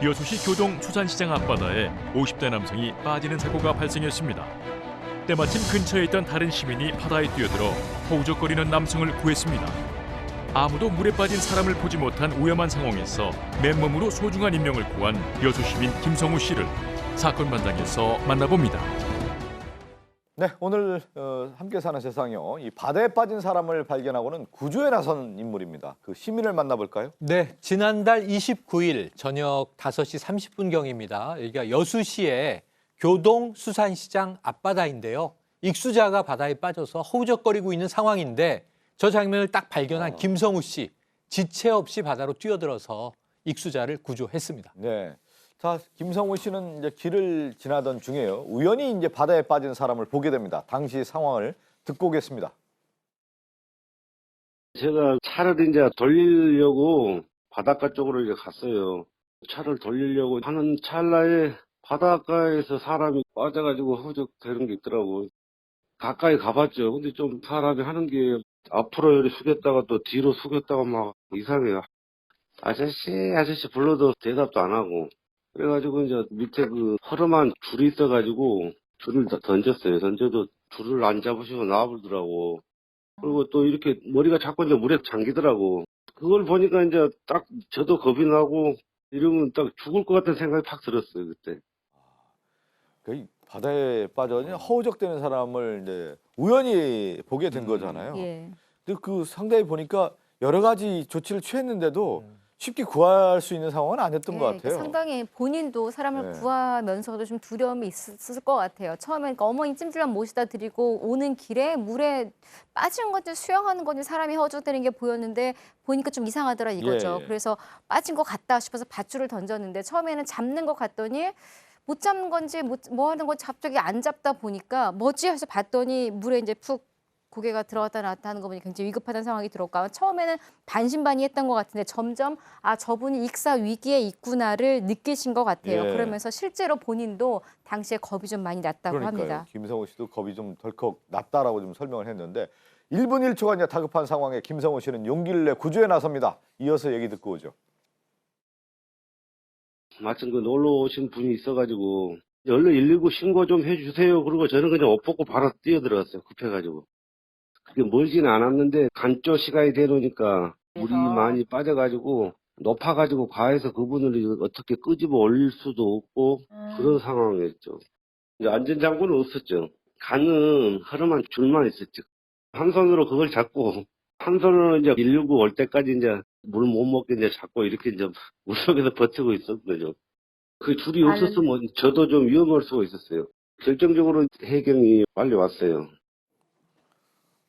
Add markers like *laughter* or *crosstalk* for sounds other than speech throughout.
여수시 교동 수산시장 앞바다에 50대 남성이 빠지는 사고가 발생했습니다. 때마침 근처에 있던 다른 시민이 바다에 뛰어들어 허우적거리는 남성을 구했습니다. 아무도 물에 빠진 사람을 보지 못한 위험한 상황에서 맨몸으로 소중한 인명을 구한 여수 시민 김성우 씨를 사건 반장에서 만나봅니다. 네, 오늘 어, 함께 사는 세상이요. 이 바다에 빠진 사람을 발견하고는 구조에 나선 인물입니다. 그 시민을 만나볼까요? 네, 지난달 29일 저녁 5시 30분경입니다. 여기가 여수시의 교동 수산시장 앞바다인데요. 익수자가 바다에 빠져서 허우적거리고 있는 상황인데 저 장면을 딱 발견한 어. 김성우 씨 지체 없이 바다로 뛰어들어서 익수자를 구조했습니다. 네. 자, 김성우 씨는 이제 길을 지나던 중에요. 우연히 이제 바다에 빠진 사람을 보게 됩니다. 당시 상황을 듣고 오겠습니다. 제가 차를 이제 돌리려고 바닷가 쪽으로 이제 갔어요. 차를 돌리려고 하는 찰나에 바닷가에서 사람이 빠져가지고 허우적대는 게 있더라고. 가까이 가봤죠. 근데 좀 사람이 하는 게 앞으로 숙였다가 또 뒤로 숙였다가 막 이상해요. 아저씨, 아저씨 불러도 대답도 안 하고. 그래가지고 이제 밑에 그 허름한 줄이 있어가지고 줄을 다 던졌어요. 던져도 줄을 안 잡으시고 나와버리더라고. 그리고 또 이렇게 머리가 자꾸 이제 물에 잠기더라고. 그걸 보니까 이제 딱 저도 겁이 나고 이러면 딱 죽을 것 같은 생각이 팍 들었어요, 그때. 그 바다에 빠져 허우적대는 사람을 이제 우연히 보게 된 거잖아요. 예. 근데 그 상당히 보니까 여러 가지 조치를 취했는데도 쉽게 구할 수 있는 상황은 아니었던 예, 것 그러니까 같아요. 상당히 본인도 사람을 네. 구하면서도 좀 두려움이 있었을 것 같아요. 처음엔 그러니까 어머니 찜질방 모시다 드리고 오는 길에 물에 빠진 건지 수영하는 건지 사람이 허우적대는 게 보였는데 보니까 좀 이상하더라 이거죠. 예, 예. 그래서 빠진 것 같다 싶어서 밧줄을 던졌는데 처음에는 잡는 것 같더니 못 잡는 건지 못, 뭐 하는 건지 갑자기 안 잡다 보니까 뭐지 해서 봤더니 물에 이제 푹 고개가 들어갔다 나왔다 하는 거 보니 굉장히 위급하다는 상황이 들었고 처음에는 반신반의했던 것 같은데 점점 아 저분이 익사 위기에 있구나를 느끼신 것 같아요. 예. 그러면서 실제로 본인도 당시에 겁이 좀 많이 났다고 그러니까요. 합니다. 김성우 씨도 겁이 좀 덜컥 났다라고 좀 설명을 했는데 1분 1초가 이제 다급한 상황에 김성우 씨는 용기를 내 구조에 나섭니다. 이어서 얘기 듣고 오죠. 마침 그 놀러 오신 분이 있어가지고 얼른 119 신고 좀 해주세요. 그리고 저는 그냥 옷 벗고 바로 뛰어들어갔어요. 급해가지고. 그게 멀지는 않았는데 간조 시간이 되놓으니까 물이 그래서? 많이 빠져가지고 높아가지고 가해서 그분을 어떻게 끄집어 올릴 수도 없고 그런 상황이었죠. 이제 안전장구는 없었죠. 가는 허름한 줄만 있었죠. 한 손으로 그걸 잡고 한 손으로 이제 119올 때까지 이제 물 못 먹게 이제 잡고 이렇게 이제 물속에서 버티고 있었던 거죠. 그 줄이 없었으면 저도 좀 위험할 수가 있었어요. 결정적으로 해경이 빨리 왔어요.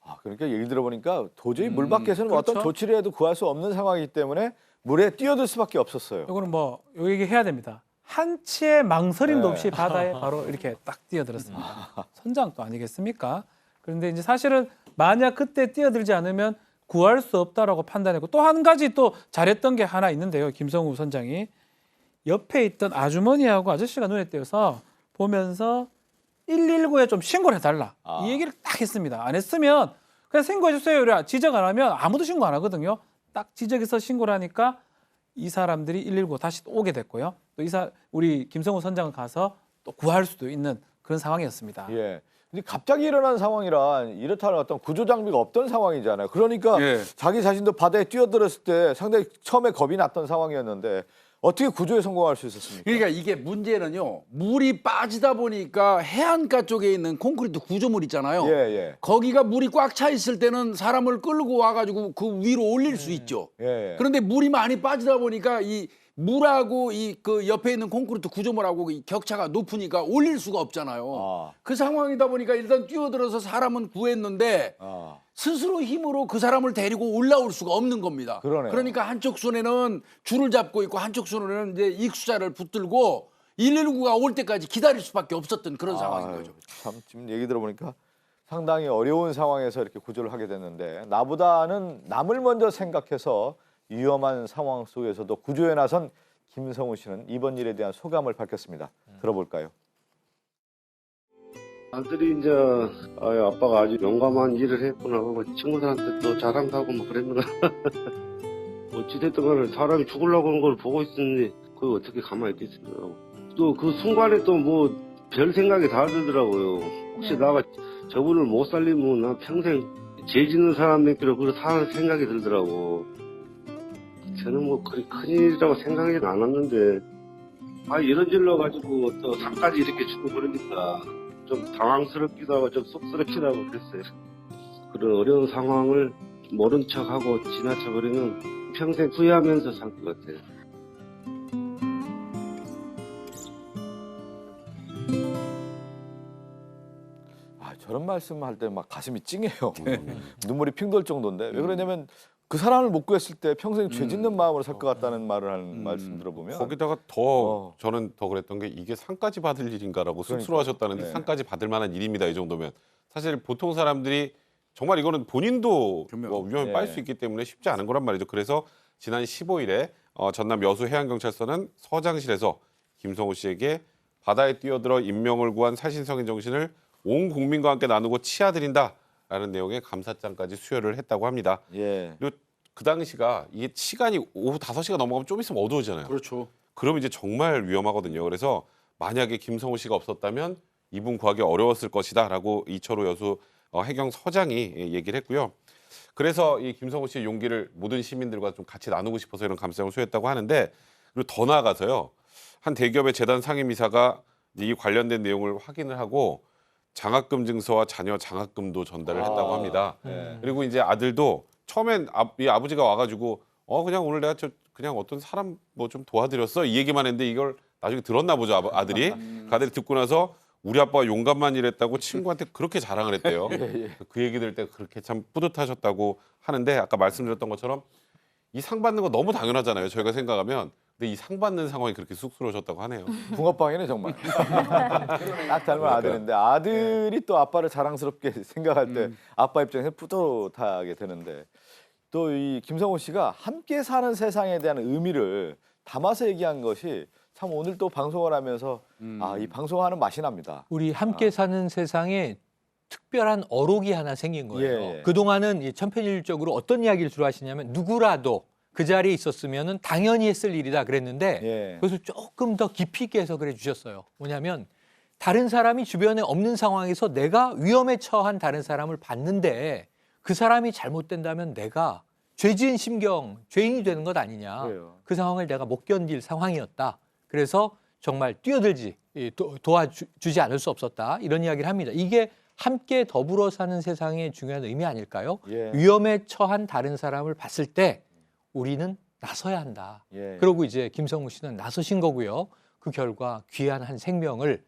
아, 그러니까 얘기 들어보니까 도저히 물 음, 밖에서는 어떤 그렇죠. 조치를 해도 구할 수 없는 상황이기 때문에 물에 뛰어들 수밖에 없었어요. 이거는 뭐 요 얘기 해야 됩니다. 한치의 망설임도 네. 없이 바다에 *laughs* 바로 이렇게 딱 뛰어들었습니다. 선장도 아니겠습니까? 그런데 이제 사실은 만약 그때 뛰어들지 않으면 구할 수 없다라고 판단했고 또 한 가지 또 잘했던 게 하나 있는데요. 김성우 선장이 옆에 있던 아주머니하고 아저씨가 눈에 띄어서 보면서 119에 좀 신고를 해달라 아. 이 얘기를 딱 했습니다. 안 했으면 그냥 신고해 주세요. 이래 지적 안 하면 아무도 신고 안 하거든요. 딱 지적해서 신고를 하니까 이 사람들이 119 다시 또 오게 됐고요. 또 이사 우리 김성우 선장은 가서 또 구할 수도 있는 그런 상황이었습니다. 예. 근데 갑자기 일어난 상황이라 이렇다 할 어떤 구조 장비가 없던 상황이잖아요. 그러니까 예. 자기 자신도 바다에 뛰어들었을 때 상당히 처음에 겁이 났던 상황이었는데 어떻게 구조에 성공할 수 있었습니까? 그러니까 이게 문제는요. 물이 빠지다 보니까 해안가 쪽에 있는 콘크리트 구조물 있잖아요. 예, 예. 거기가 물이 꽉 차 있을 때는 사람을 끌고 와가지고 그 위로 올릴 수 있죠. 예, 예. 그런데 물이 많이 빠지다 보니까 이 물하고 이 그 옆에 있는 콘크리트 구조물하고 이 격차가 높으니까 올릴 수가 없잖아요. 아, 그 상황이다 보니까 일단 뛰어들어서 사람은 구했는데 아. 스스로 힘으로 그 사람을 데리고 올라올 수가 없는 겁니다. 그러네요. 러니까 한쪽 손에는 줄을 잡고 있고 한쪽 손에는 이제 익수자를 붙들고 119가 올 때까지 기다릴 수밖에 없었던 그런 상황인 아유, 거죠. 참 지금 얘기 들어보니까 상당히 어려운 상황에서 이렇게 구조를 하게 됐는데 나보다는 남을 먼저 생각해서 위험한 상황 속에서도 구조에 나선 김성우 씨는 이번 일에 대한 소감을 밝혔습니다. 들어볼까요? 아들이 이제 아유, 아빠가 아주 용감한 일을 했구나 하고 친구들한테 또 자랑하고 뭐 그랬는가 *laughs* 어찌됐든 간에 사람이 죽으려고 하는 걸 보고 있으니 그 어떻게 가만히 있겠어요. 또 그 순간에 또 뭐 별 생각이 다 들더라고요. 혹시 네. 나가 저분을 못 살리면 나 평생 죄 짓는 사람들끼리 그 사는 생각이 들더라고. 저는 뭐 그리 큰일이라고 생각이 안 왔는데 아 이런 일로 가지고 또 상까지 이렇게 주고 그러니까 좀 당황스럽기도 하고 좀 쑥스럽기도 하고 그랬어요. 그런 어려운 상황을 모른 척하고 지나쳐버리면 평생 후회하면서 살 것 같아요. 아, 저런 말씀할 때 막 가슴이 찡해요. *laughs* 눈물이 핑 돌 정도인데 왜 그러냐면 그 사람을 못 구했을 때 평생 죄 짓는 마음으로 살 것 같다는 말을 하는 말씀 들어보면 거기다가 더 어. 저는 더 그랬던 게 이게 상까지 받을 일인가라고 그러니까. 쑥스러워하셨다는데 네. 상까지 받을 만한 일입니다 이 정도면 사실 보통 사람들이 정말 이거는 본인도 분명. 뭐 위험에 네. 빠질 수 있기 때문에 쉽지 않은 거란 말이죠. 그래서 지난 15일에 어, 전남 여수 해양경찰서는 서장실에서 김성호 씨에게 바다에 뛰어들어 인명을 구한 살신성인 정신을 온 국민과 함께 나누고 치아드린다 라는 내용의 감사장까지 수여를 했다고 합니다. 예. 그리고 그 당시가 이게 시간이 오후 5시가 넘어가면 좀 있으면 어두워지잖아요. 그렇죠. 그러면 이제 정말 위험하거든요. 그래서 만약에 김성호 씨가 없었다면 이분 구하기 어려웠을 것이다라고 이철호 여수 어, 해경 서장이 예, 얘기를 했고요. 그래서 이 김성호 씨의 용기를 모든 시민들과 좀 같이 나누고 싶어서 이런 감사장을 수여했다고 하는데 그리고 더 나아가서요. 한 대기업의 재단 상임이사가 이 관련된 내용을 확인을 하고 장학금 증서와 자녀 장학금도 전달을 했다고 아, 합니다. 네. 그리고 이제 아들도 처음엔 아, 이 아버지가 와가지고 어 그냥 오늘 내가 저 그냥 어떤 사람 뭐 좀 도와드렸어 이 얘기만 했는데 이걸 나중에 들었나 보죠 아버- 아들이 그 아들이 듣고 나서 우리 아빠 가 용감만 일했다고 친구한테 그렇게 자랑을 했대요. *laughs* 그 얘기 들을 때 그렇게 참 뿌듯하셨다고 하는데 아까 말씀드렸던 것처럼 이 상 받는 거 너무 당연하잖아요. 저희가 생각하면 근데 이 상 받는 상황이 그렇게 쑥스러우셨다고 하네요. *laughs* 붕어빵이네 정말. *laughs* 딱 닮은 아들인데 아들이 또 아빠를 자랑스럽게 *laughs* 생각할 때 아빠 입장에서 뿌듯하게 되는데 또 이 김성호 씨가 함께 사는 세상에 대한 의미를 담아서 얘기한 것이 참 오늘 또 방송을 하면서 아 이 방송하는 맛이 납니다. 우리 함께 사는 세상에 특별한 어록이 하나 생긴 거예요. 예, 예. 그동안은 이 천편일률적으로 어떤 이야기를 주로 하시냐면 누구라도 그 자리에 있었으면 당연히 했을 일이다 그랬는데 예. 그래서 조금 더 깊이 있게 해석을 해주셨어요. 뭐냐면 다른 사람이 주변에 없는 상황에서 내가 위험에 처한 다른 사람을 봤는데 그 사람이 잘못된다면 내가 죄지은 심경, 죄인이 되는 것 아니냐. 그래요. 그 상황을 내가 못 견딜 상황이었다. 그래서 정말 뛰어들지 이, 도, 도와주지 않을 수 없었다. 이런 이야기를 합니다. 이게 함께 더불어 사는 세상의 중요한 의미 아닐까요? 예. 위험에 처한 다른 사람을 봤을 때 우리는 나서야 한다. 예. 그러고 이제 김성우 씨는 나서신 거고요. 그 결과 귀한 한 생명을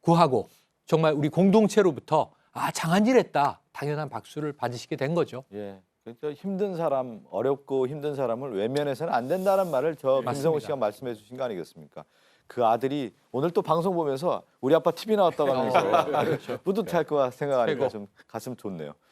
구하고 정말 우리 공동체로부터 아 장한 일 했다. 당연한 박수를 받으시게 된 거죠. 예. 그러니까 힘든 사람, 어렵고 힘든 사람을 외면해서는 안 된다는 말을 저 김성호 맞습니다. 씨가 말씀해 주신 거 아니겠습니까? 그 아들이 오늘 또 방송 보면서 우리 아빠 TV 나왔다고 하면서 *laughs* 뿌듯할 것 생각하니까. 좀 가슴 좋네요.